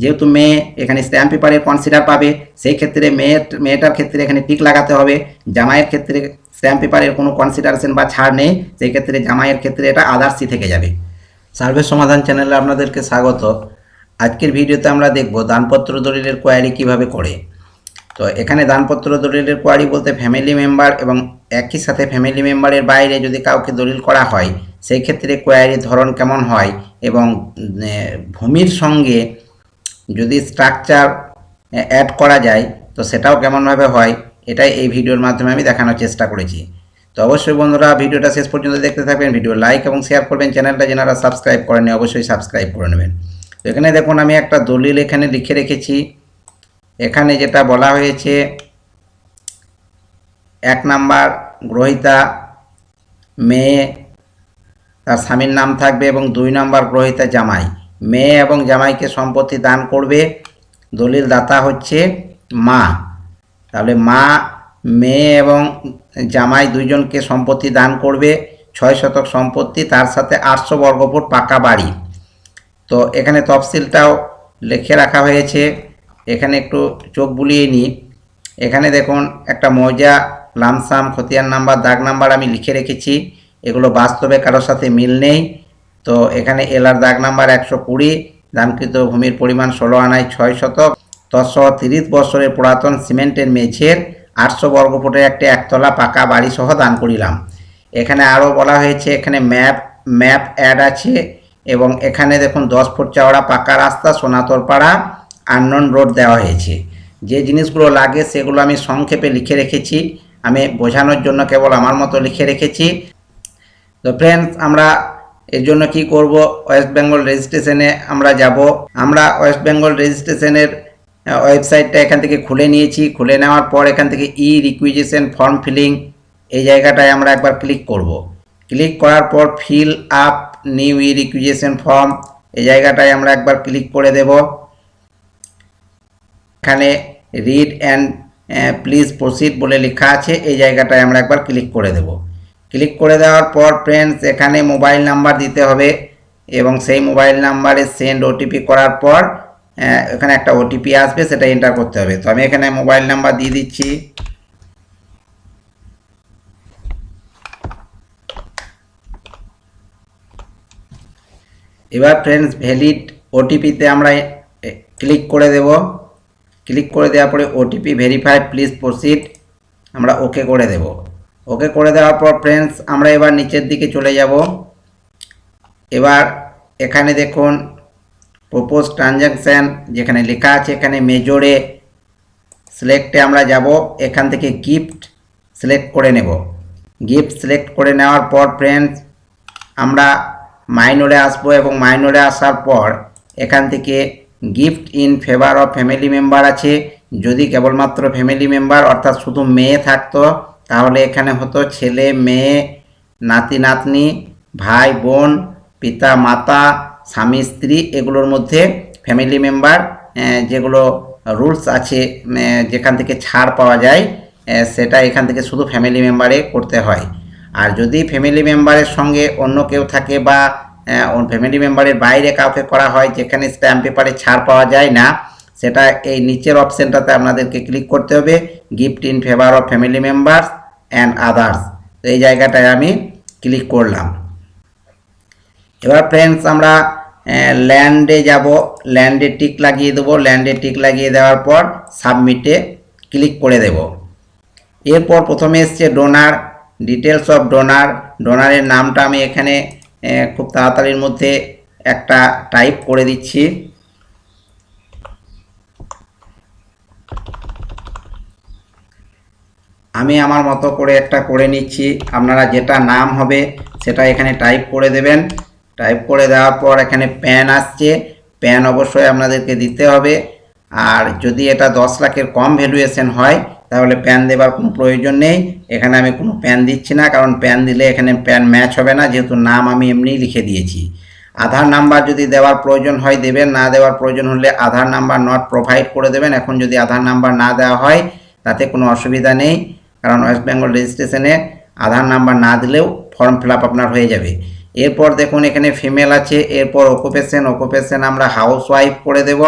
যেহেতু মেয়ে, এখানে স্ট্যাম্প পেপারের কনসিডার পাবে সেই ক্ষেত্রে মেয়ের, মেয়েটার ক্ষেত্রে এখানে টিক লাগাতে হবে। জামাইয়ের ক্ষেত্রে স্ট্যাম্প পেপারের কোনো কনসিডারেশন বা ছাড় নেই সেই ক্ষেত্রে জামাইয়ের ক্ষেত্রে এটা আদার্সই থেকে যাবে। সার্ভে সমাধান চ্যানেলে আপনাদেরকে স্বাগত। আজকের ভিডিওতে আমরা দেখব দানপত্র দলিলের কোয়ারি কীভাবে করে। তো এখানে দানপত্র দলিলের কোয়ারি বলতে ফ্যামিলি মেম্বার এবং একই সাথে ফ্যামিলি মেম্বারের বাইরে যদি কাউকে দলিল করা হয় সেই ক্ষেত্রে কোয়ারির ধরন কেমন হয় এবং ভূমির সঙ্গে যদি স্ট্রাকচার অ্যাড করা যায়, তো সেটাও কেমনভাবে হয়, এটাই এই ভিডিওর মাধ্যমে আমি দেখানোর চেষ্টা করেছি। তো অবশ্যই বন্ধুরা, ভিডিওটা শেষ পর্যন্ত দেখতে থাকবেন, ভিডিও লাইক এবং শেয়ার করবেন চ্যানেলটা যারা সাবস্ক্রাইব করেনি অবশ্যই সাবস্ক্রাইব করে নেবেন। তো এখানে দেখুন, আমি একটা দলিল এখানে লিখে রেখেছি। এখানে যেটা বলা হয়েছে, এক নাম্বার, গ্রহিতা, মেয়ে, তার স্বামীর নাম থাকবে এবং দুই নম্বর গ্রহিতা জামাই। মেয়ে এবং জামাইকে সম্পত্তি দান করবে। দলিল দাতা হচ্ছে মা। তাহলে মা, মেয়ে এবং জামাই দুইজনকে সম্পত্তি দান করবে, ছয় শতক সম্পত্তি, তার সাথে আটশো বর্গফুট পাকা বাড়ি। তো এখানে তফসিলটাও লিখে রাখা হয়েছে। এখানে একটু চোখ বুলিয়ে নিই এখানে দেখুন, একটা মৌজা, লামসাম, খতিয়ান নাম্বার, দাগ নাম্বার আমি লিখে রেখেছি। এগুলো বাস্তবে কারোর সাথে মিল নেই। তো এখানে এলার দাগ নাম্বার একশো কুড়ি দানকৃত ভূমির পরিমাণ ষোলো আনায় ছয় শতক দশশো তিরিশ বছরের পুরাতন সিমেন্টের মেঝের আটশো বর্গফুটের একটি একতলা পাকা বাড়ি সহ দান করিলাম। এখানে আরও বলা হয়েছে, এখানে ম্যাপ ম্যাপ অ্যাড আছে এবং এখানে দেখুন দশ ফুট চওড়া পাকা রাস্তা সোনাতরপাড়া আননন রোড দেওয়া হয়েছে। যে জিনিসগুলো লাগে সেগুলো আমি সংক্ষেপে লিখে রেখেছি। আমি বোঝানোর জন্য কেবল আমার মতো লিখে রেখেছি। তো ফ্রেন্ডস আমরা এর জন্য কি করব? ওয়েস্ট বেঙ্গল রেজিস্ট্রেশনে আমরা যাব। আমরা ওয়েস্ট বেঙ্গল রেজিস্ট্রেশনের ওয়েবসাইটটা এখান থেকে খুলে নিয়েছি। খুলে নেওয়ার পর এখান থেকে ই রিকুইজিশন ফর্ম ফিলিং এই জায়গাটায় আমরা একবার ক্লিক করব। ক্লিক করার পর fill up new E requisition form এই জায়গাটায় আমরা একবার ক্লিক করে দেব। এখানে রিড অ্যান্ড প্লিজ প্রসিড বলে লেখা আছে। এই জায়গাটায় আমরা একবার ক্লিক করে দেব। ক্লিক করে দেওয়ার পর ফ্রেন্ডস এখানে মোবাইল নাম্বার দিতে হবে এবং সেই মোবাইল নাম্বারে সেন্ড ওটিপি করার পর এখানে একটা ওটিপি আসবে, সেটা এন্টার করতে হবে। তো আমি এখানে মোবাইল নাম্বার দিয়ে দিচ্ছি। এবার ফ্রেন্ডস ভ্যালিড ওটিপিতে আমরা ক্লিক করে দেব। ক্লিক করে দেওয়ার পরে ওটিপি ভেরিফাই প্লিজ প্রসিড আমরা ওকে করে দেব। ওকে করে দেওয়ার পর ফ্রেন্ডস আমরা এবার নিচের দিকে চলে যাব। এবার এখানে দেখুন প্রপোজ ট্রানজ্যাকশান যেখানে লেখা আছে এখানে মেজরে সিলেক্টে আমরা যাব। এখান থেকে গিফট সিলেক্ট করে নেব। গিফট সিলেক্ট করে নেওয়ার পর ফ্রেন্ডস আমরা মাইনরে আসব এবং মাইনরে আসার পর এখান থেকে gift in favour of family member আছে। যদি কেবলমাত্র ফ্যামিলি মেম্বার অর্থাৎ শুধু মেয়ে থাকতো তাহলে এখানে হতো ছেলে, মেয়ে, নাতি, নাতনি, ভাই, বোন, পিতা, মাতা, স্বামী, স্ত্রী এগুলোর মধ্যে ফ্যামিলি মেম্বার যেগুলো রুলস আছে যেখান থেকে ছাড় পাওয়া যায় সেটা এখান থেকে শুধু ফ্যামিলি মেম্বারে করতে হয়। আর যদি ফ্যামিলি মেম্বারের সঙ্গে অন্য কেউ থাকে বা ফ্যামিলি মেম্বারের বাইরে কাউকে করা হয়, যেখানে স্ট্যাম্প পেপারে ছাড় পাওয়া যায় না, সেটা এই নিচের অপশানটাতে আপনাদেরকে ক্লিক করতে হবে। Gift in favour of family members and others এই জায়গাটায় আমি ক্লিক করলাম। এবার ফ্রেন্ডস আমরা ল্যান্ডে যাব। ল্যান্ডে টিক লাগিয়ে দেবো। ল্যান্ডে টিক লাগিয়ে দেওয়ার পর সাবমিটে ক্লিক করে দেব। এরপর প্রথমে এসছে ডোনার ডিটেলস অফ ডোনার ডোনারের নামটা আমি এখানে খুব তাড়াতাড়ির মধ্যে একটা টাইপ করে দিচ্ছি। আমি আমার মতো করে একটা করে নিচ্ছি। আপনারা যেটা নাম হবে সেটা এখানে টাইপ করে দেবেন। টাইপ করে দেওয়ার পর এখানে প্যান আসছে। প্যান অবশ্যই আপনাদেরকে দিতে হবে। আর যদি এটা দশ লাখের কম ভ্যালুয়েশন হয়, তাহলে প্যান দেবার কোনো প্রয়োজন নেই। এখানে আমি কোনো প্যান দিচ্ছি না, কারণ প্যান দিলে এখানে প্যান ম্যাচ হবে না। যেহেতু নাম আমি এমনিই লিখে দিয়েছি। আধার নাম্বার যদি দেওয়ার প্রয়োজন হয়, দেবেন। না দেওয়ার প্রয়োজন হলে আধার নাম্বার নট প্রোভাইড করে দেবেন। এখন যদি আধার নাম্বার না দেওয়া হয়, তাতে কোনো অসুবিধা নেই। কারণ ওয়েস্ট বেঙ্গল রেজিস্ট্রেশনে আধার নাম্বার না দিলেও ফর্ম ফিল আপ আপনার হয়ে যাবে। এরপর দেখুন এখানে ফিমেল আছে, এরপর অকুপেশন অকুপেশন আমরা হাউস ওয়াইফ করে দেব।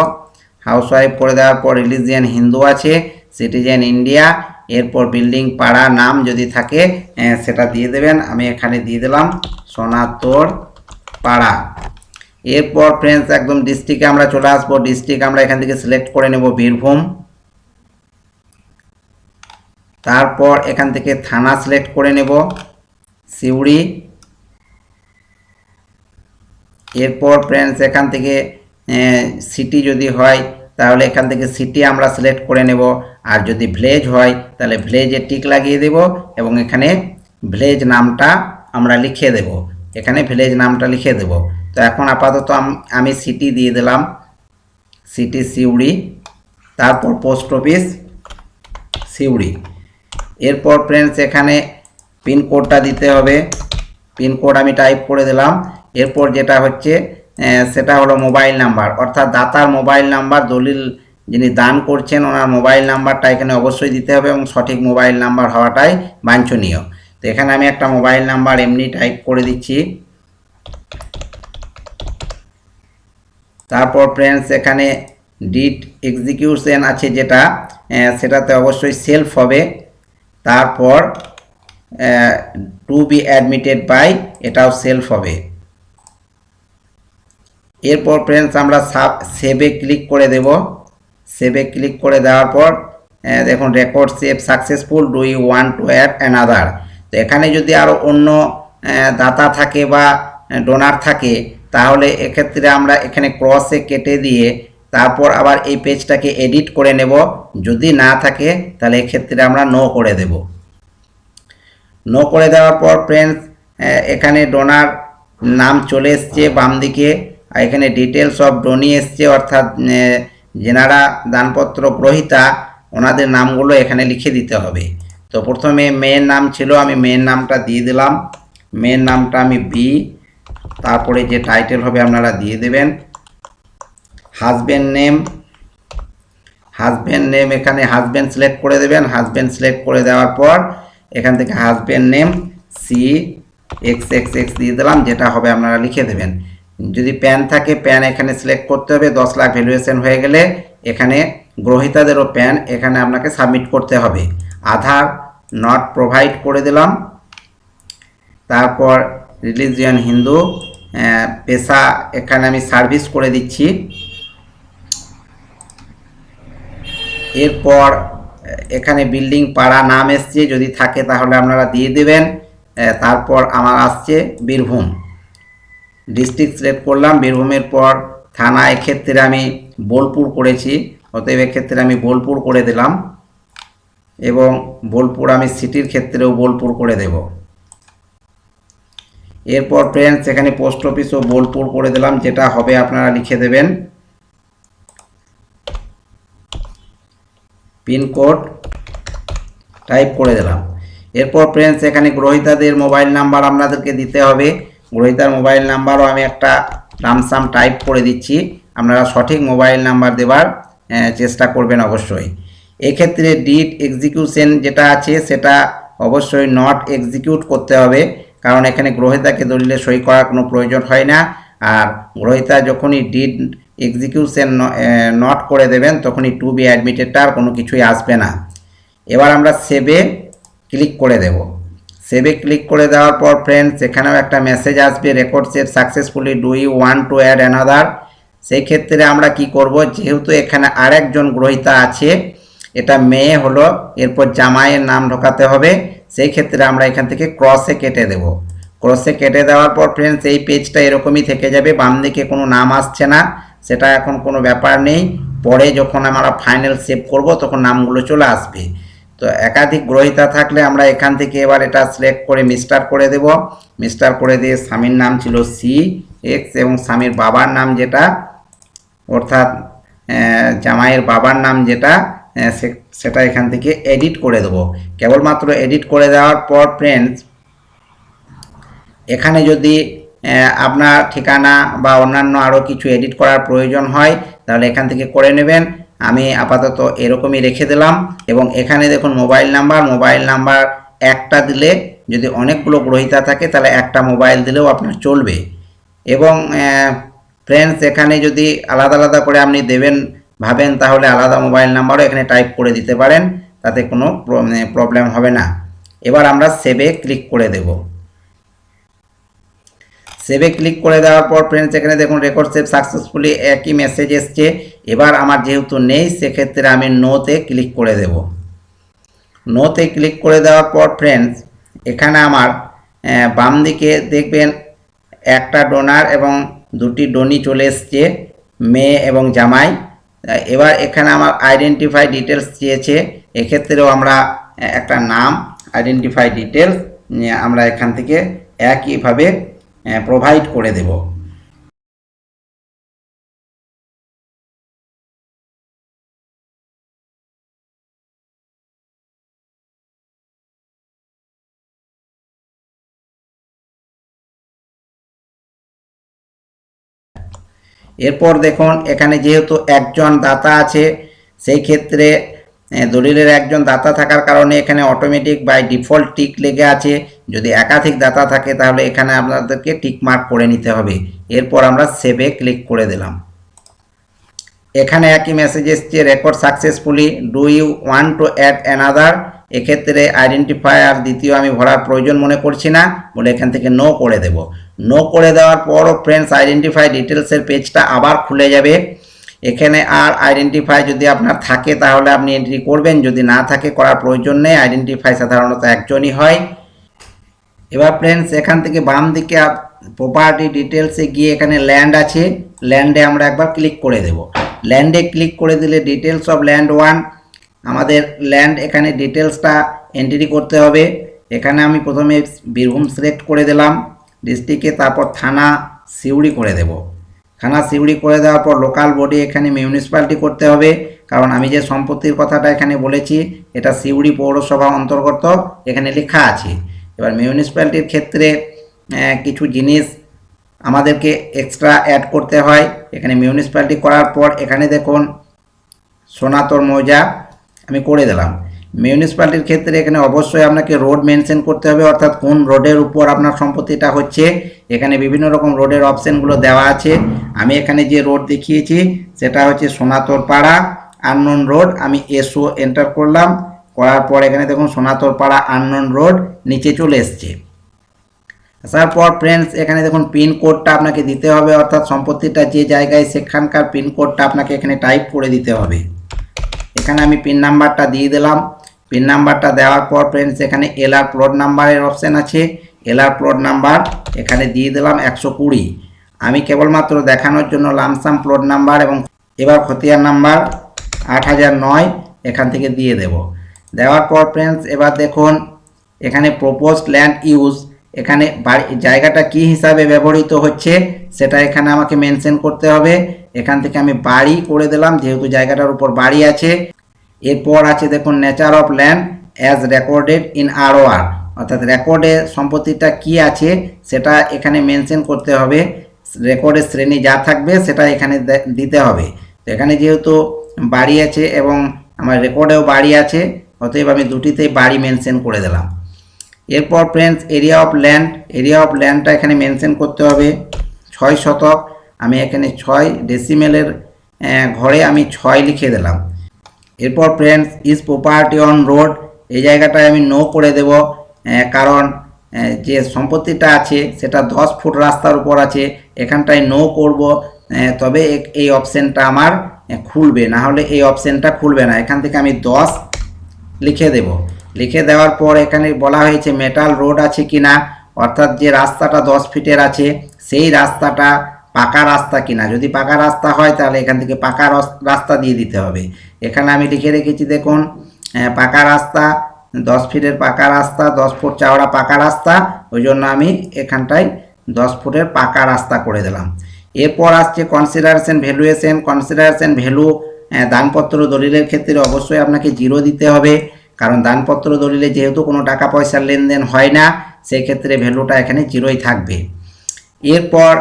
হাউসওয়াইফ করে দেওয়ার পর রিলিজিয়ান হিন্দু আছে সিটিজেন ইন্ডিয়া এরপর বিল্ডিং পাড়া নাম যদি থাকে সেটা দিয়ে দেবেন, আমি এখানে দিয়ে দিলাম সোনাতোর পাড়া। এরপর ফ্রেন্ডস একদম ডিস্ট্রিক্টে আমরা চলে আসব ডিস্ট্রিক্ট আমরা এখান থেকে সিলেক্ট করে নেব বীরভূম। তারপর এখান থেকে থানা সিলেক্ট করে নেব, সিউড়ি। এরপর ফ্রেন্ডস এখান থেকে সিটি যদি হয়, তাহলে এখান থেকে সিটি আমরা সিলেক্ট করে নেব। আর যদি ভিলেজ হয়, তাহলে ভিলেজে টিক লাগিয়ে দেব এবং এখানে ভিলেজ নামটা আমরা লিখে দেব। এখানে ভিলেজ নামটা লিখে দেব। তো এখন আপাতত আমি সিটি দিয়ে দিলাম সিটি সিউড়ি, তারপর পোস্ট অফিস সিউড়ি। এরপর ফ্রেন্ডস এখানে পিনকোডটা দিতে হবে। পিনকোড আমি টাইপ করে দিলাম। এরপর যেটা হচ্ছে সেটা হলো মোবাইল নাম্বার অর্থাৎ দাতার মোবাইল নাম্বার দলিল যিনি দান করছেন, ওনার মোবাইল নাম্বারটা এখানে অবশ্যই দিতে হবে এবং সঠিক মোবাইল নাম্বার হওয়াটাই বাঞ্ছনীয়। তো এখানে আমি একটা মোবাইল নাম্বার এমনি টাইপ করে দিচ্ছি। তারপর ফ্রেন্ডস এখানে ডিট এক্সিকিউশন আছে যেটা সেটাতে অবশ্যই সেলফ হবে। তারপর টু বি অ্যাডমিটেড বাই এটাও সেলফ হবে। এরপর ফ্রেন্ডস আমরা সাব সেভে ক্লিক করে দেব। সেভে ক্লিক করে দেওয়ার পর দেখুন record save successful do you want to add another তো এখানে যদি আরও অন্য দাতা থাকে বা ডোনার থাকে, তাহলে এক্ষেত্রে আমরা এখানে ক্রসে কেটে দিয়ে তারপর আবার এই পেজটাকে এডিট করে নেব। যদি না থাকে, তাহলে এক্ষেত্রে আমরা নো করে দেব। নো করে দেওয়ার পর ফ্রেন্ডস এখানে ডোনার নাম চলে এসছে বাম দিকে, আর এখানে ডিটেলস অফ ডোনি এসছে, অর্থাৎ যেনারা দানপত্র গ্রহিতা, ওনাদের নামগুলো এখানে লিখে দিতে হবে। তো প্রথমে মেয়ের নাম ছিল, আমি মেয়ের নামটা দিয়ে দিলাম। মেয়ের নামটা আমি বি তারপরে যে টাইটেল হবে আপনারা দিয়ে দেবেন। হাজবেন্ড নেম হাজবেন্ড নেম এখানে হাজবেন্ড সিলেক্ট করে দেবেন। হাজবেন্ড সিলেক্ট করে দেওয়ার পর এখান থেকে husband name C X X X দিয়ে দিলাম, যেটা হবে আপনারা লিখে দেবেন। যদি প্যান থাকে প্যান এখানে সিলেক্ট করতে হবে, দশ লাখ ভ্যালুয়েশন হয়ে গেলে এখানে গ্রহিতাদেরও প্যান এখানে আপনাকে সাবমিট করতে হবে। আধার নট প্রোভাইড করে দিলাম। তারপর রিলিজিয়ান হিন্দু পেশা এখানে আমি সার্ভিস করে দিচ্ছি। এরপর, এখানে বিল্ডিং পাড়া নাম এসছে, যদি থাকে তাহলে আপনারা দিয়ে দেবেন। তারপর আমার আসছে বীরভূম। ডিস্ট্রিক্ট সিলেক্ট করলাম, বীরভূমের পর থানা এক্ষেত্রে আমি বোলপুর করেছি। অতএব এক্ষেত্রে আমি বোলপুর করে দিলাম এবং বোলপুর আমি সিটির ক্ষেত্রেও বোলপুর করে দেব। এরপর ফ্রেন্ডস এখানে পোস্ট অফিসও বোলপুর করে দিলাম, যেটা হবে আপনারা লিখে দেবেন। পিনকোড টাইপ করে দিলাম। এরপর ফ্রেন্ডস এখানে গ্রহিতাদের মোবাইল নাম্বার আপনাদেরকে দিতে হবে। গ্রহিতার মোবাইল নাম্বারও আমি একটা লামসাম টাইপ করে দিচ্ছি। আপনারা সঠিক মোবাইল নাম্বার আহ, চেষ্টা করবেন অবশ্যই। এক্ষেত্রে ডিট এক্সিকিউশন যেটা আছে সেটা অবশ্যই নট এক্সিকিউট করতে হবে। কারণ এখানে গ্রহিতাকে দলিলে সই করার কোনো প্রয়োজন হয় না। আর গ্রহিতা যখনই ডিড এক্সিকিউশন নট করে দেবেন, তখনই টু বি অ্যাডমিটেডটা আর কোনো কিছুই আসবে না। এবার আমরা সেভে ক্লিক করে দেব। সেভে ক্লিক করে দেওয়ার পর ফ্রেন্ডস এখানেও একটা মেসেজ আসবে record save successfully do you want to add another সেই ক্ষেত্রে আমরা কি করব, যেহেতু এখানে আরেকজন গ্রহিতা আছে, এটা মেয়ে হলো, এরপর জামাইয়ের নাম ঢোকাতে হবে, সেই ক্ষেত্রে আমরা এখান থেকে ক্রসে কেটে দেব। ক্রসে কেটে দেওয়ার পর ফ্রেন্ডস এই পেজটা এরকমই থেকে যাবে বাম দিকে কোনো নাম আসছে না। সেটা এখন কোনো ব্যাপার নেই। পরে যখন আমরা ফাইনাল সেভ করব, তখন নামগুলো চলে আসবে। তো একাধিক গ্রহিতা থাকলে আমরা এখান থেকে এবার এটা সিলেক্ট করে মিস্টার করে দেব। মিস্টার করে দিয়ে স্বামীর নাম ছিল সি এক্স এবং স্বামীর বাবার নাম যেটা, অর্থাৎ জামাইয়ের বাবার নাম যেটা সেটা এখান থেকে এডিট করে দেবো। কেবলমাত্র এডিট করে দেওয়ার পর ফ্রেন্ডস এখানে যদি আপনার ঠিকানা বা অন্যান্য আরও কিছু এডিট করার প্রয়োজন হয়, তাহলে এখান থেকে করে নেবেন। আমি আপাতত এরকমই রেখে দিলাম। এবং এখানে দেখুন মোবাইল নাম্বার মোবাইল নাম্বার একটা দিলে যদি অনেকগুলো গ্রহিতা থাকে, তাহলে একটা মোবাইল দিলেও আপনার চলবে। এবং ফ্রেন্ডস এখানে যদি আলাদা আলাদা করে আপনি দেবেন, ভাবেন তাহলে আলাদা মোবাইল নাম্বারও এখানে টাইপ করে দিতে পারেন। তাতে কোনো প্রবলেম হবে না। এবার আমরা সেভে ক্লিক করে দেব। সেভে ক্লিক করে দেওয়ার পর ফ্রেন্ডস এখানে দেখুন রেকর্ড সেভ সাকসেসফুলি একই মেসেজ এসছে। এবার আমার যেহেতু নেই, সেক্ষেত্রে আমি নোতে ক্লিক করে দেব। নোতে ক্লিক করে দেওয়ার পর ফ্রেন্ডস এখানে আমার বাম দিকে দেখবেন একটা ডোনার এবং দুটি ডোনি চলে এসছে, মেয়ে এবং জামাই। এবার এখানে আমার আইডেন্টিফাই ডিটেলস চেয়েছে এক্ষেত্রেও আমরা একটা নাম আইডেন্টিফাই ডিটেলস আমরা এখান থেকে একইভাবে প্রোভাইড করে দেব। এরপর দেখুন, এখানে যেহেতু একজন দাতা আছে, সেই ক্ষেত্রে দলিলের একজন দাতা থাকার কারণে এখানে অটোমেটিক বাই ডিফল্ট টিক লেগে আছে। যদি একাধিক দাতা থাকে, তাহলে এখানে আপনাদেরকে টিক মার্ক করে নিতে হবে। এরপর আমরা সেভে ক্লিক করে দিলাম। এখানে একই মেসেজ এসছে record successfully do you want to add another এক্ষেত্রে আইডেন্টিফায়ার দ্বিতীয় আমি ভরার প্রয়োজন মনে করছি না, বলে এখান থেকে নো করে দেব। নো করে দেওয়ার পরও ফ্রেন্ডস আইডেন্টিফাই ডিটেলসের পেজটা আবার খুলে যাবে। এখানে আর আইডেন্টিফাই যদি আপনার থাকে, তাহলে আপনি এন্ট্রি করবেন। যদি না থাকে, করার প্রয়োজন নেই। আইডেন্টিফাই সাধারণত একজনই হয়। এবার ফ্রেন্ডস এখান থেকে বাম দিকে প্রপার্টি ডিটেলসে গিয়ে এখানে ল্যান্ড আছে। ল্যান্ডে আমরা একবার ক্লিক করে দেব। ল্যান্ডে ক্লিক করে দিলে ডিটেলস অফ ল্যান্ড ওয়ান আমাদের ল্যান্ড এখানে ডিটেলসটা এন্ট্রি করতে হবে। এখানে আমি প্রথমে বীরভূম সিলেক্ট করে দিলাম। ডিস্ট্রিক্টে তারপর থানা সিউড়ি করে দেব। থানা সিউড়ি করে দেওয়ার পর লোকাল বডি এখানে মিউনিসিপ্যালিটি করতে হবে। কারণ আমি যে সম্পত্তির কথাটা এখানে বলেছি, এটা সিউড়ি পৌরসভা অন্তর্গত, এখানে লেখা আছে। এবার মিউনিসিপ্যালিটির ক্ষেত্রে কিছু জিনিস আমাদেরকে এক্সট্রা অ্যাড করতে হয়। এখানে মিউনিসিপ্যালিটি করার পর এখানে দেখুন, সোনাতর মৌজা আমি করে দিলাম। মিউনিসিপ্যালিটির ক্ষেত্রে এখানে অবশ্যই আপনাকে রোড মেনশন করতে হবে, অর্থাৎ কোন রোডের উপর আপনার সম্পত্তিটা হচ্ছে। এখানে বিভিন্ন রকম রোডের অপশানগুলো দেওয়া আছে। আমি এখানে যে রোড দেখিয়েছি, সেটা হচ্ছে সোনাতর পাড়া আননোন রোড আমি এসও এন্টার করলাম। করার পর এখানে দেখুন সোনাতর পাড়া আননোন রোড নিচে চলে এসছে। আসার পর ফ্রেন্ডস এখানে দেখুন পিন কোডটা আপনাকে দিতে হবে, অর্থাৎ সম্পত্তিটা যে জায়গায় সেখানকার পিন কোডটা আপনাকে এখানে টাইপ করে দিতে হবে। এখানে আমি পিন নাম্বারটা দিয়ে দিলাম। পিন নাম্বারটা দেওয়ার পর ফ্রেন্ডস এখানে এলআর প্লট নাম্বারের অপশান আছে। এলআর প্লট নাম্বার এখানে দিয়ে দিলাম একশো কুড়ি। আমি কেবলমাত্র দেখানোর জন্য লামসাম প্লট নাম্বার এবং এবার খতিয়ান নাম্বার আট হাজার নয় এখান থেকে দিয়ে দেব। দেওয়ার পর ফ্রেন্ডস এবার দেখুন, এখানে প্রপোজড ল্যান্ড ইউজ এখানে জায়গাটা কি হিসাবে ব্যবহৃত হচ্ছে, সেটা এখানে আমাকে মেনশন করতে হবে। এখান থেকে আমি বাড়ি করে দিলাম, যেহেতু জায়গাটার উপর বাড়ি আছে। এরপর আছে দেখুন nature of land as recorded in ROR অর্থাৎ রেকর্ডে সম্পত্তিটা কি আছে, সেটা এখানে মেনশন করতে হবে। রেকর্ডের শ্রেণি যা থাকবে, সেটা এখানে দিতে হবে। তো এখানে যেহেতু বাড়ি আছে এবং আমার রেকর্ডেও বাড়ি আছে অতএব আমি দুটিতেই বাড়ি মেনশন করে দিলাম। এরপর friends area of land area of ল্যান্ডটা এখানে মেনশন করতে হবে। ছয় শতক, আমি এখানে ছয় ডেসিমেলের ঘরে আমি ছয় লিখে দিলাম। এরপর friends is property on road এই জায়গাটায় আমি নো করে দেব কারণ যে সম্পত্তিটা আছে, সেটা দশ ফুট রাস্তার উপর আছে, এখানটায় নো করব তবে এই অপশানটা আমার খুলবে। না হলে এই অপশানটা খুলবে না। এখান থেকে আমি দশ লিখে দেব। লিখে দেওয়ার পর এখানে বলা হয়েছে মেটাল রোড আছে কিনা, অর্থাৎ যে রাস্তাটা দশ ফিটের আছে, সেই রাস্তাটা পাকা রাস্তা কিনা। যদি পাকা রাস্তা হয়, তাহলে এখান থেকে পাকা রস- রাস্তা দিয়ে দিতে হবে। এখানে আমি লিখে রেখেছি, দেখুন পাকা রাস্তা, দশ ফিটের পাকা রাস্তা, দশ ফুট চওড়া পাকা রাস্তা, ওই জন্য আমি এখানটায় দশ ফুটের পাকা রাস্তা করে দিলাম। এরপর আসছে কনসিডারেশন ভ্যালুয়েশন কনসিডারেশন ভ্যালু দানপত্র দলিলের ক্ষেত্রে অবশ্যই আপনাকে জিরো দিতে হবে কারণ দানপত্র দলিলে যেহেতু কোনো টাকা পয়সার লেনদেন হয় না সেই ক্ষেত্রে ভ্যালুটা এখানে জিরোই থাকবে। এরপর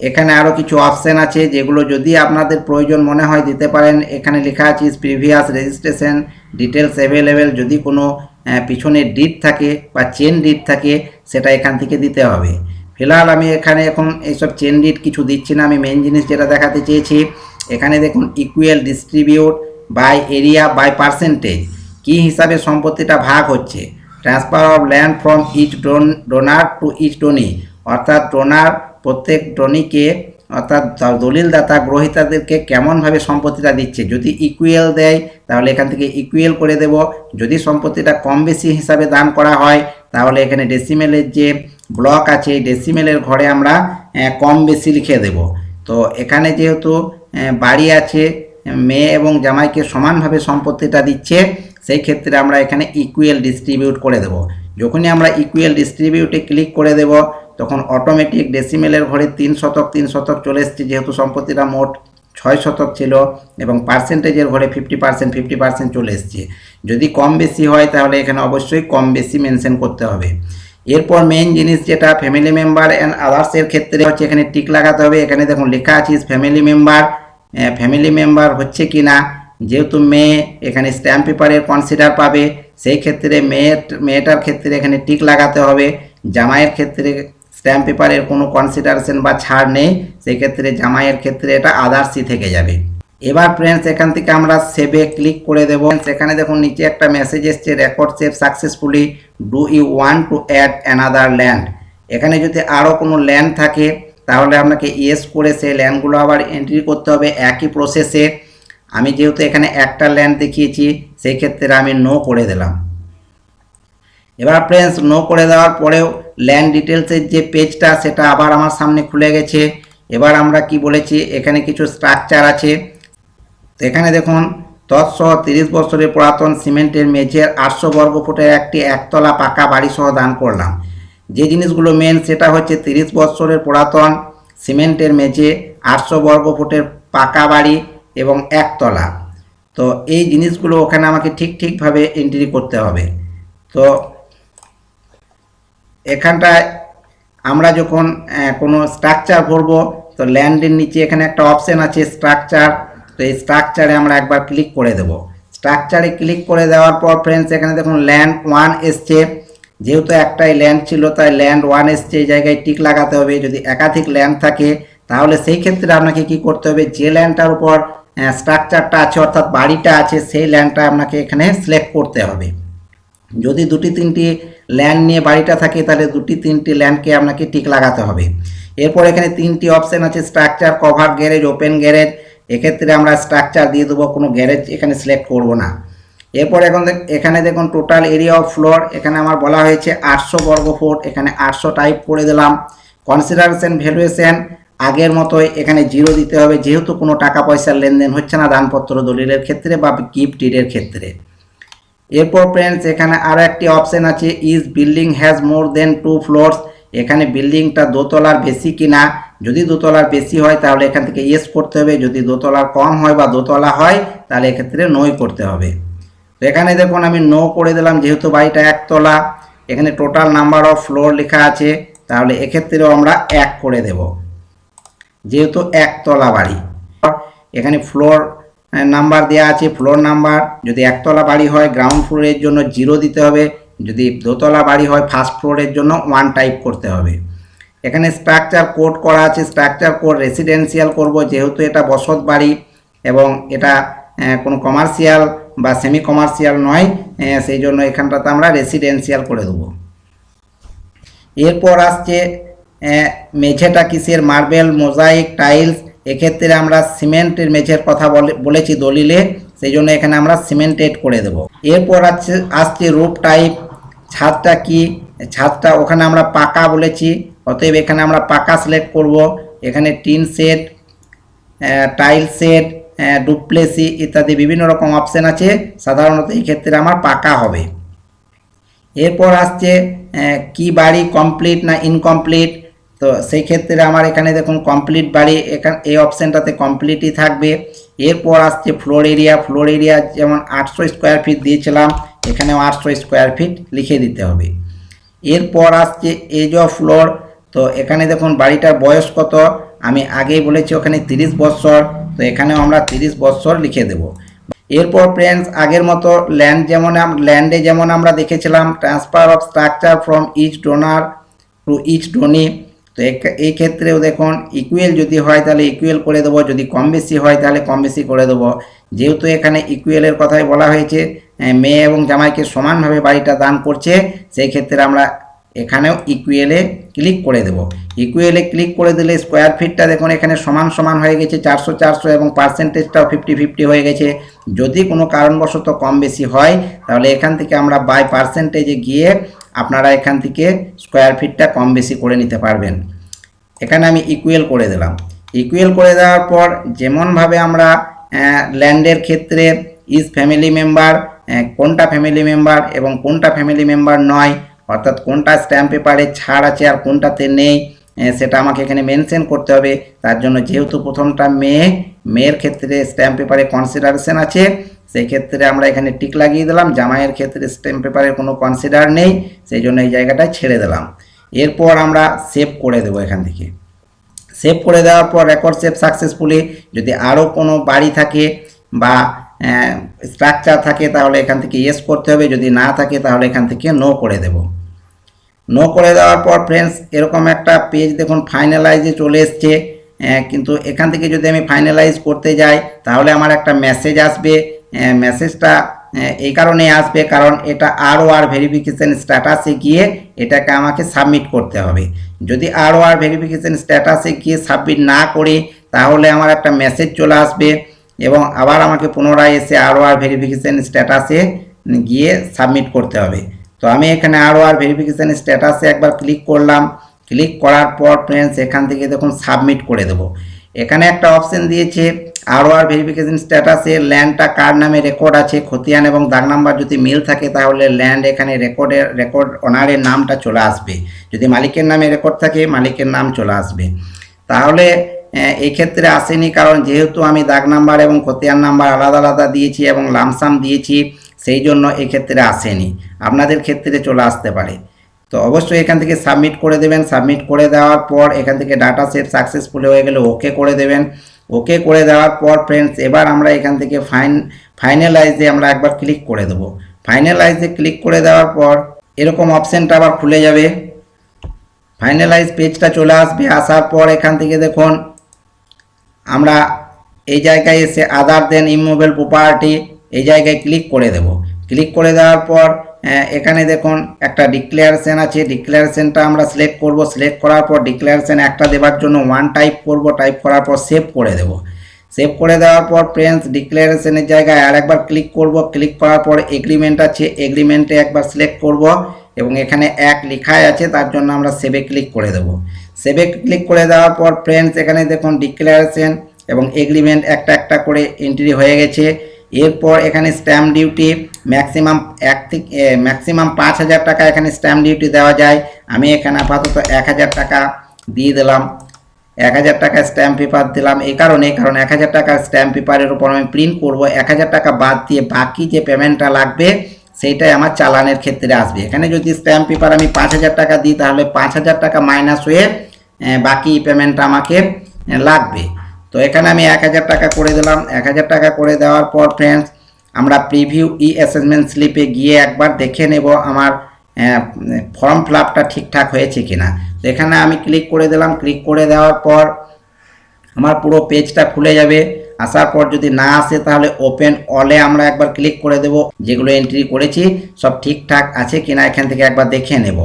এখানে আরও কিছু অপশান আছে যেগুলো যদি আপনাদের প্রয়োজন মনে হয় দিতে পারেন। এখানে লেখা আছে প্রিভিয়াস রেজিস্ট্রেশন ডিটেলস অ্যাভেলেবেল যদি কোনো আহ, পিছনে ডিট থাকে বা চেন ডিট থাকে সেটা এখান থেকে দিতে হবে। ফিলহাল আমি এখানে এখন এইসব চেন ডিট কিছু দিচ্ছি না। আমি মেন জিনিস যেটা দেখাতে চেয়েছি এখানে দেখুন equal distribute by area by percentage কী হিসাবে সম্পত্তিটা ভাগ হচ্ছে? Transfer of land from each done donor to each donee অর্থাৎ ডোনার প্রত্যেক ডোনিকে অর্থাৎ দলিলদাতা, গ্রহিতাদেরকে কেমনভাবে সম্পত্তিটা দিচ্ছে? যদি ইকুয়েল দেয়, তাহলে এখান থেকে ইকুয়েল করে দেব। যদি সম্পত্তিটা কম বেশি হিসাবে দান করা হয়, তাহলে এখানে ডেসিমেলের যে ব্লক আছে এই ডেসিমেলের ঘরে আমরা কম বেশি লিখে দেব। তো এখানে যেহেতু বাড়ি আছে, মেয়ে এবং জামাইকে সমানভাবে সম্পত্তিটা দিচ্ছে, সেই ক্ষেত্রে আমরা এখানে ইকুয়েল ডিস্ট্রিবিউট করে দেব। যখনই আমরা ইকুয়েল ডিস্ট্রিবিউটে ক্লিক করে দেব, তখন অটোমেটিক ডেসিমেলের ঘরে তিন শতক তিন শতক চলে এসছে, যেহেতু সম্পত্তিটা মোট ছয় শতক ছিল এবং পার্সেন্টেজের ঘরে ফিফটি পার্সেন্ট ফিফটি পার্সেন্ট চলে এসছে। যদি কম বেশি হয়, তাহলে এখানে অবশ্যই কম বেশি মেনশন করতে হবে। এরপর মেন জিনিস যেটা ফ্যামিলি মেম্বার অ্যান্ড আদার্সের ক্ষেত্রে হচ্ছে এখানে টিক লাগাতে হবে। এখানে দেখুন লেখা আছে ফ্যামিলি মেম্বার ফ্যামিলি মেম্বার হচ্ছে কি না যেহেতু মেয়ে, এখানে স্ট্যাম্প পেপারের কনসিডার পাবে, সেই ক্ষেত্রে মেয়ের, মেয়েটার ক্ষেত্রে এখানে টিক লাগাতে হবে। জামাইয়ের ক্ষেত্রে স্ট্যাম্প পেপারের কোনো কনসিডারেশন বা ছাড় নেই, সেই ক্ষেত্রে জামাইয়ের ক্ষেত্রে এটা আদার্সই থেকে যাবে। এবার ফ্রেন্ডস এখান থেকে আমরা সেভে ক্লিক করে দেবো। সেখানে দেখুন, নিচে একটা মেসেজ এসছে record save successfully do you want to add another land এখানে যদি আরও কোনো ল্যান্ড থাকে তাহলে আপনাকে ইয়েস করে সেই ল্যান্ডগুলো আবার এন্ট্রি করতে হবে একই প্রসেসে আমি যেহেতু এখানে একটা ল্যান্ড দেখিয়েছি সেই ক্ষেত্রে আমি নো করে দিলাম। এবার ফ্রেন্ডস নো করে দেওয়ার পরেও ল্যান্ড ডিটেলসের যে পেজটা সেটা আবার আমার সামনে খুলে গেছে। এবার আমরা কি বলেছি, এখানে কিছু স্ট্রাকচার আছে। তো এখানে দেখুন, তৎসহ তিরিশ বছরের পুরাতন সিমেন্টের মেঝের আটশো বর্গ ফুটের একটি একতলা পাকা বাড়ি সহ দান করলাম। যে জিনিসগুলো মেন সেটা হচ্ছে তিরিশ বৎসরের পুরাতন, সিমেন্টের মেঝে, আটশো বর্গ ফুটের পাকা বাড়ি এবং একতলা। তো এই জিনিসগুলো ওখানে আমাকে ঠিক ঠিকভাবে এন্ট্রি করতে হবে। তো এখানটায় আমরা যখন কোনো স্ট্রাকচার ভরব, তো ল্যান্ডের নিচে এখানে একটা অপশান আছে স্ট্রাকচার তো এই স্ট্রাকচারে আমরা একবার ক্লিক করে দেব। স্ট্রাকচারে ক্লিক করে দেওয়ার পর ফ্রেন্ডস এখানে দেখুন ল্যান্ড ওয়ান এসছে। যেহেতু একটাই ল্যান্ড ছিল, তাই ল্যান্ড ওয়ান এসছে এই জায়গায় টিক লাগাতে হবে, যদি একাধিক ল্যান্ড থাকে, তাহলে সেই ক্ষেত্রে আপনাকে কি করতে হবে? যে ল্যান্ডটার উপর স্ট্রাকচারটা আছে, অর্থাৎ বাড়িটা আছে, সেই ল্যান্ডটা আপনাকে এখানে সিলেক্ট করতে হবে। যদি দুটি তিনটি ল্যান্ড নিয়ে বাড়িটা থাকে, তাহলে দুটি তিনটি ল্যান্ডকে আপনাকে টিক লাগাতে হবে। এরপর এখানে তিনটি অপশন আছে structure cover garage open garage এক্ষেত্রে আমরা স্ট্রাকচার দিয়ে দেবো, কোনো গ্যারেজ এখানে সিলেক্ট করব না। এরপর এখন এখানে দেখুন টোটাল এরিয়া অফ ফ্লোর এখানে আমার বলা হয়েছে আটশো বর্গ ফুট, এখানে আটশো টাইপ করে দিলাম। কনসিডারেশন ভ্যালুয়েশন আগের মতোই এখানে জিরো দিতে হবে, যেহেতু কোনো টাকা পয়সার লেনদেন হচ্ছে না দানপত্র দলিলের ক্ষেত্রে বা গিফট ডিডের ক্ষেত্রে। এরপর ফ্রেন্ডস এখানে আরও একটি অপশন আছে is building has more than two floors এখানে বিল্ডিংটা দোতলার বেশি কিনা, যদি দোতলার বেশি হয় তাহলে এখান থেকে ইয়েস করতে হবে, যদি দোতলার কম হয় বা দোতলা হয় তাহলে এক্ষেত্রে নই করতে হবে। এখানে দেখুন আমি নো করে দিলাম, যেহেতু বাড়িটা একতলা, এখানে টোটাল নাম্বার অফ ফ্লোর লেখা আছে, তাহলে এক্ষেত্রেও আমরা এক করে দেব। যেহেতু একতলা বাড়ি, এখানে ফ্লোর নাম্বার দেওয়া আছে ফ্লোর নাম্বার যদি একতলা বাড়ি হয় গ্রাউন্ড ফ্লোরের জন্য জিরো দিতে হবে, যদি দোতলা বাড়ি হয় ফার্স্ট ফ্লোরের জন্য ওয়ান টাইপ করতে হবে। এখানে স্ট্রাকচার কোড করা আছে স্ট্রাকচার কোড রেসিডেন্সিয়াল করব, যেহেতু এটা বসত বাড়ি এবং এটা কোনো কমার্শিয়াল বা সেমি কমার্শিয়াল নয় সেই জন্য এখানটাতে আমরা রেসিডেন্সিয়াল করে দেবো। এরপর আসছে মেঝেটা কিসের? মার্বেল মোজাইক টাইলস এক্ষেত্রে আমরা সিমেন্টের মেঝের কথা বলে- বলেছি দলিলে, সেই জন্য এখানে আমরা সিমেন্টেড করে দেব। এরপর আসছে আসছে রুপ টাইপ ছাদটা কি? ছাদটা ওখানে আমরা পাকা বলেছি, অতএব এখানে আমরা পাকা সিলেক্ট করব। এখানে টিন সেট টাইল সেট ডুপ্লেসি ইত্যাদি বিভিন্ন রকম অপশন আছে। সাধারণত এই ক্ষেত্রে আমার পাকা হবে। এরপর আসছে কি বাড়ি কমপ্লিট না ইনকমপ্লিট তো সেই ক্ষেত্রে আমার এখানে দেখুন কমপ্লিট বাড়ি, এখানে, এই অপশানটাতে কমপ্লিটই থাকবে। এরপর আসছে ফ্লোর এরিয়া ফ্লোর এরিয়া যেমন আটশো স্কোয়ার ফিট দিয়েছিলাম, এখানেও আটশো স্কোয়ার ফিট লিখে দিতে হবে। এরপর আসছে এজ অফ ফ্লোর তো এখানে দেখুন, বাড়িটার বয়স কত? আমি আগেই বলেছি, ওখানে তিরিশ বছর। তো এখানেও আমরা তিরিশ বছর লিখে দেব। এরপর ফ্রেন্ডস আগের মতো ল্যান্ড যেমন ল্যান্ডে যেমন আমরা দেখেছিলাম transfer of structure from each donor to each donee তো এই ক্ষেত্রেও দেখুন ইকুয়েল যদি হয় তাহলে ইকুয়েল করে দেবো, যদি কম বেশি হয় তাহলে কম বেশি করে দেবো। যেহেতু এখানে ইকুয়েলের কথাই বলা হয়েছে মেয়ে এবং জামাইকে সমানভাবে বাড়িটা দান করছে, সেই ক্ষেত্রে আমরা এখানেও ইকুয়েলে ক্লিক করে দেব। ইকুয়েলে ক্লিক করে দিলে স্কোয়ার ফিটটা দেখুন এখানে সমান সমান হয়ে গেছে চারশো চারশো এবং পার্সেন্টেজটাও ফিফটি ফিফটি হয়ে গেছে। যদি কোনো কারণবশত কম বেশি হয়, তাহলে এখান থেকে আমরা বাই পার্সেন্টেজে গিয়ে আপনারা এখান থেকে স্কোয়ার ফিটটা কম বেশি করে নিতে পারবেন। এখানে আমি ইকুয়েল করে দিলাম। ইকুয়েল করে দেওয়ার পর যেমনভাবে আমরা ল্যান্ডের ক্ষেত্রে ইজ ফ্যামিলি মেম্বার কোনটা ফ্যামিলি মেম্বার এবং কোনটা ফ্যামিলি মেম্বার নয় অর্থাৎ কোনটা স্ট্যাম্প পেপারে ছাড় আছে আর কোনটাতে নেই সেটা আমাকে এখানে মেনশন করতে হবে। তার জন্য যেহেতু প্রথমটা মেয়ে মেয়ের ক্ষেত্রে স্ট্যাম্প পেপারে কনসিডারেশন আছে, সেই ক্ষেত্রে আমরা এখানে টিক লাগিয়ে দিলাম। জামাইয়ের ক্ষেত্রে স্ট্যাম্প পেপারের কোনো কনসিডার নেই, সেই জন্য এই জায়গাটায় ছেড়ে দিলাম। এরপর আমরা সেভ করে দেবো এখান থেকে। সেভ করে দেওয়ার পর রেকর্ড সেভ সাকসেসফুলি যদি আরও কোনো বাড়ি থাকে বা স্ট্রাকচার থাকে তাহলে এখান থেকে ইয়েস করতে হবে, যদি না থাকে তাহলে এখান থেকে নো করে দেব। নো করে দেওয়ার পর ফ্রেন্ডস এরকম একটা পেজ দেখুন ফাইনালাইজে চলে এসছে। কিন্তু এখান থেকে যদি আমি ফাইনালাইজ করতে যাই, তাহলে আমার একটা মেসেজ আসবে। মেসেজটা এই কারণে আসবে, কারণ এটা আরও আর ভেরিফিকেশান স্ট্যাটাসে গিয়ে এটাকে আমাকে সাবমিট করতে হবে। যদি আরও আর ভেরিফিকেশান স্ট্যাটাসে গিয়ে সাবমিট না করি, তাহলে আমার একটা মেসেজ চলে আসবে। এবং আবার আমাকে পুনরায় এসে আরও আর ভেরিফিকেশন স্ট্যাটাসে গিয়ে সাবমিট করতে হবে। তো আমি এখানে আরও আর ভেরিফিকেশন স্ট্যাটাসে একবার ক্লিক করলাম। ক্লিক করার পর ফ্রেন্ডস এখান থেকে দেখুন সাবমিট করে দেবো। এখানে একটা অপশন দিয়েছে আরও আর ভেরিফিকেশন স্ট্যাটাসে ল্যান্ডটা কার নামে রেকর্ড আছে, খতিয়ান এবং দাগ নাম্বার যদি মিল থাকে তাহলে ল্যান্ড এখানে রেকর্ডের রেকর্ড ওনারের নামটা চলে আসবে। যদি মালিকের নামে রেকর্ড থাকে, মালিকের নাম চলে আসবে। তাহলে এই ক্ষেত্রে আসেনি কারণ যেহেতু আমি দাগ নাম্বার এবং খতিয়ান নাম্বার আলাদা আলাদা দিয়েছি এবং লামসাম দিয়েছি, সেই জন্য এক্ষেত্রে আসেনি। আপনাদের ক্ষেত্রে চলে আসতে পারে। তো অবশ্যই এখান থেকে সাবমিট করে দেবেন। সাবমিট করে দেওয়ার পর এখান থেকে ডাটা সেট সাকসেসফুল হয়ে গেলে ওকে করে দেবেন। ওকে করে দেওয়ার পর ফ্রেন্ডস এবার আমরা এখান থেকে ফাইন ফাইনালাইজে আমরা একবার ক্লিক করে দেবো। ফাইনালাইজে ক্লিক করে দেওয়ার পর এরকম অপশানটা আবার খুলে যাবে। ফাইনালাইজ পেজটা চলে আসবে। আসার পর এখান থেকে দেখুন আমরা এই জায়গায় এসে আদার দেন ইমুভেবল প্রপার্টি এই জায়গায় ক্লিক করে দেব। ক্লিক করে দেওয়ার পর এখানে দেখুন একটা ডিক্লারেশন আছে। ডিক্লারেশনটা আমরা সিলেক্ট করব। সিলেক্ট করার পর ডিক্লারেশন একটা দেওয়ার জন্য ওয়ান টাইপ করব। টাইপ করার পর সেভ করে দেব। সেভ করে দেওয়ার পর ফ্রেন্ডস ডিক্লারেশনের জায়গায় আর একবার ক্লিক করব। ক্লিক করার পর এগ্রিমেন্ট আছে। এগ্রিমেন্টে একবার সিলেক্ট করব এবং এখানে এক লেখাই আছে, তার জন্য আমরা সেভে ক্লিক করে দেব। সেভে ক্লিক করে দেওয়ার পর ফ্রেন্ডস এখানে দেখুন ডিক্লারেশন এবং এগ্রিমেন্ট একটা একটা করে এন্ট্রি হয়ে গেছে। এরপর এখানে স্ট্যাম্প ডিউটি ম্যাক্সিমাম এক থেকে ম্যাক্সিমাম পাঁচ হাজার টাকা এখানে স্ট্যাম্প ডিউটি দেওয়া যায়। আমি এখানে আপাতত এক হাজার টাকা দিয়ে দিলাম। এক হাজার টাকা স্ট্যাম্প পেপার দিলাম। এই কারণে, কারণ এক হাজার টাকা স্ট্যাম্প পেপারের উপর আমি প্রিন্ট করব। এক হাজার টাকা বাদ দিয়ে বাকি যে পেমেন্টটা লাগবে, সেইটাই আমার চালানের ক্ষেত্রে আসবে। এখানে যদি স্ট্যাম্প পেপার আমি পাঁচ হাজার টাকা দিই, তাহলে পাঁচ হাজার টাকা মাইনাস হয়ে বাকি পেমেন্টটা আমাকে লাগবে। তো এখানে আমি এক হাজার টাকা করে দিলাম। এক হাজার টাকা করে দেওয়ার পর ফ্রেন্ডস আমরা প্রিভিউ ই অ্যাসেসমেন্ট স্লিপে গিয়ে একবার দেখে নেব আমার ফর্ম ফিল ঠিকঠাক হয়েছে কিনা। তো এখানে আমি ক্লিক করে দিলাম। ক্লিক করে দেওয়ার পর আমার পুরো পেজটা খুলে যাবে। আসার পর যদি না আসে তাহলে ওপেন অলে আমরা একবার ক্লিক করে দেব। যেগুলো এন্ট্রি করেছি, সব ঠিকঠাক আছে কিনা এখান থেকে একবার দেখে নেব।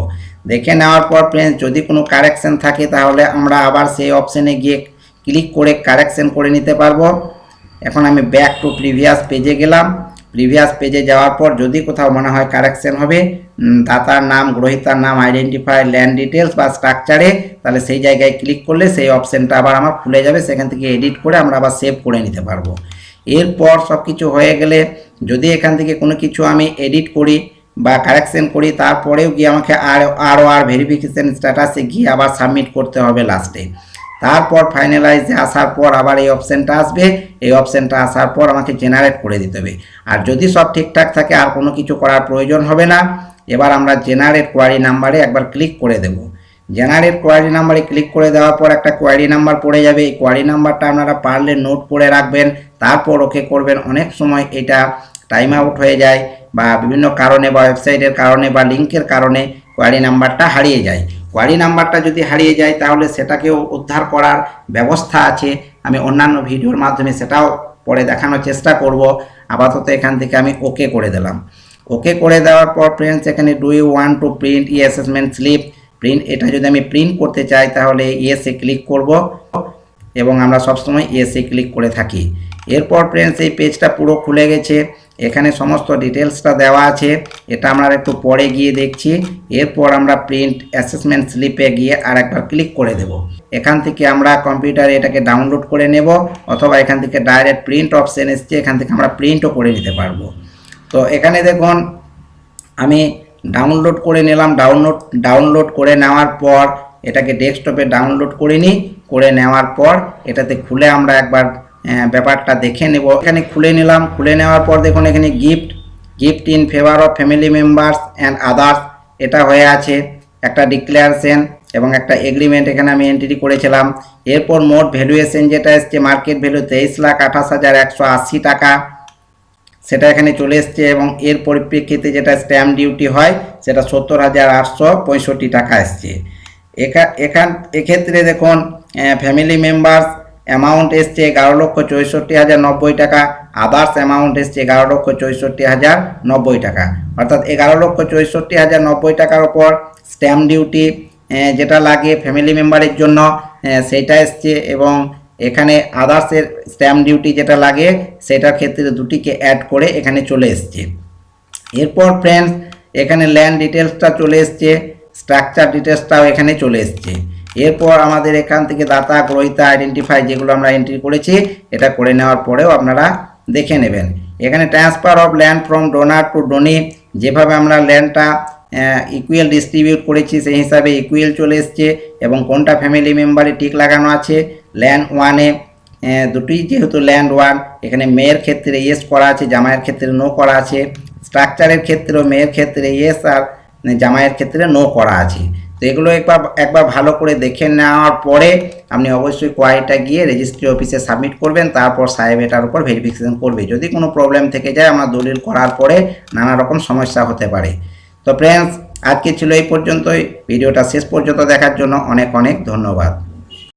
দেখে নেওয়ার পর ফ্রেন্ডস যদি কোনো কারেকশন থাকে তাহলে আমরা আবার সেই অপশানে গিয়ে ক্লিক করে কারেকশন করে নিতে পারব। এখন আমি ব্যাক টু প্রিভিয়াস পেজে গেলাম। প্রিভিয়াস পেজে যাওয়ার পর যদি কোথাও মনে হয় কারেকশন হবে দাতার নাম, গ্রহিতার নাম আইডেন্টিফাই ল্যান্ড ডিটেলস বা স্ট্রাকচারে তাহলে সেই জায়গায় ক্লিক করলে সেই অপশানটা আবার আমার খুলে যাবে। সেখান থেকে এডিট করে আমরা আবার সেভ করে নিতে পারব। এরপর সব কিছু হয়ে গেলে যদি এখান থেকে কোনো কিছু আমি এডিট করি বা কারেকশন করি, তারপরেও গিয়ে আমাকে আর, আরও আর ভেরিফিকেশন স্ট্যাটাসে গিয়ে আবার সাবমিট করতে হবে লাস্টে তারপর ফাইনালাইজে আসার পর আবার এই অপশানটা আসবে, এই অপশানটা আসার পর আমাকে জেনারেট করে দিতে হবে। আর যদি সব ঠিকঠাক থাকে, আর কোনো কিছু করার প্রয়োজন হবে না, এবার আমরা জেনারেট কোয়ারি নাম্বারে একবার ক্লিক করে দেব। জেনারেট কোয়ারি নাম্বারে ক্লিক করে দেওয়ার পর একটা কোয়ারি নাম্বার পড়ে যাবে, এই কোয়ারি নাম্বারটা আপনারা পারলে নোট করে রাখবেন, তারপর ওকে করবেন। অনেক সময় এটা টাইম আউট হয়ে যায় বা বিভিন্ন কারণে বা ওয়েবসাইটের কারণে বা লিঙ্কের কারণে কোয়ারি নাম্বারটা হারিয়ে যায়। কোয়ারি নাম্বারটা যদি হারিয়ে যায়, তাহলে সেটাকেও উদ্ধার করার ব্যবস্থা আছে। আমি অন্যান্য ভিডিওর মাধ্যমে সেটাও পরে দেখানোর চেষ্টা করব। আপাতত এখান থেকে আমি ওকে করে দিলাম। ওকে করে দেওয়ার পর ফ্রেন্ডস এখানে do you want to print E assessment slip print এটা যদি আমি প্রিন্ট করতে চাই, তাহলে ইয়েসে ক্লিক করব এবং আমরা সবসময় ইয়েসে ক্লিক করে থাকি। এরপর ফ্রেন্ডস এই পেজটা পুরো খুলে গেছে। এখানে সমস্ত ডিটেলসটা দেওয়া আছে। এটা আমরা একটু পরে গিয়ে দেখছি। এরপর আমরা প্রিন্ট অ্যাসেসমেন্ট স্লিপে গিয়ে আর একবার ক্লিক করে দেব। এখান থেকে আমরা কম্পিউটারে এটাকে ডাউনলোড করে নেব অথবা এখান থেকে ডাইরেক্ট প্রিন্ট অপশন এসছে, এখান থেকে আমরা প্রিন্টও করে নিতে পারব। তো এখানে দেখুন, আমি ডাউনলোড করে নিলাম। ডাউনলোড ডাউনলোড করে নেওয়ার পর এটাকে ডেস্কটপে ডাউনলোড করে নিই। করে নেওয়ার পর এটাতে খুলে আমরা একবার ব্যাপারটা দেখে নেব। এখানে খুলে নিলাম। খুলে নেওয়ার পর দেখুন এখানে gift gift in favour of family members and others এটা হয়ে আছে। একটা ডিক্লারেশন এবং একটা এগ্রিমেন্ট এখানে আমি এন্ট্রি করেছিলাম। এরপর মোট ভ্যালুয়েশন যেটা এসছে মার্কেট ভ্যালু তেইশ লাখ আঠাশ হাজার একশো আশি টাকা। সেটা এখানে চলে এসছে এবং এর পরিপ্রেক্ষিতে যেটা স্ট্যাম্প ডিউটি হয়, সেটা সত্তর হাজার আটশো পঁয়ষট্টি টাকা এসছে। এখা, এখান, এক্ষেত্রে দেখুন ফ্যামিলি মেম্বার্স অ্যামাউন্ট এসছে এগারো লক্ষ চৌষট্টি হাজার নব্বই টাকা। আদার্স অ্যামাউন্ট এসছে এগারো লক্ষ চৌষট্টি হাজার নব্বই টাকা। অর্থাৎ এগারো লক্ষ চৌষট্টি হাজার নব্বই টাকার ওপর স্ট্যাম্প ডিউটি যেটা লাগে ফ্যামিলি মেম্বারের জন্য সেটা এসছে এবং এখানে আদার্সের স্ট্যাম্প ডিউটি যেটা লাগে, সেটার ক্ষেত্রে দুটিকে অ্যাড করে এখানে চলে এসছে। এরপর ফ্রেন্ডস এখানে ল্যান্ড ডিটেলসটা চলে এসছে স্ট্রাকচার ডিটেলসটাও এখানে চলে এসছে। এরপর আমাদের এখান থেকে দাতা, গ্রহিতা আইডেন্টিফাই যেগুলো আমরা এন্ট্রি করেছি, এটা করে নেওয়ার পরেও আপনারা দেখে নেবেন। এখানে transfer of land from donor to donee যেভাবে আমরা ল্যান্ডটা ইকুয়াল ডিস্ট্রিবিউট করেছি, সেই হিসাবে ইকুয়াল চলে এসছে এবং কোনটা ফ্যামিলি মেম্বারে টিক লাগানো আছে ল্যান্ড ওয়ানে দুটোই যেহেতু ল্যান্ড ওয়ান এখানে মেয়ের ক্ষেত্রে ইয়েস করা আছে, জামাইয়ের ক্ষেত্রে নো করা আছে স্ট্রাকচারের ক্ষেত্রেও মেয়ের ক্ষেত্রে ইয়েস আর জামাইয়ের ক্ষেত্রে নো করা আছে। তো এগুলো একবার একবার ভালো করে দেখে নেওয়ার পরে আপনি অবশ্যই কোয়ারিটা গিয়ে রেজিস্ট্রি অফিসে সাবমিট করবেন, তারপর সাহেব এটার উপর ভেরিফিকেশন করবে। যদি কোনো প্রবলেম থেকে যায় আমরা দলিল করার পরে নানা রকম সমস্যা হতে পারে। তো ফ্রেন্ডস আজকে ছিল এই পর্যন্তই। ভিডিওটা শেষ পর্যন্ত দেখার জন্য অনেক অনেক ধন্যবাদ।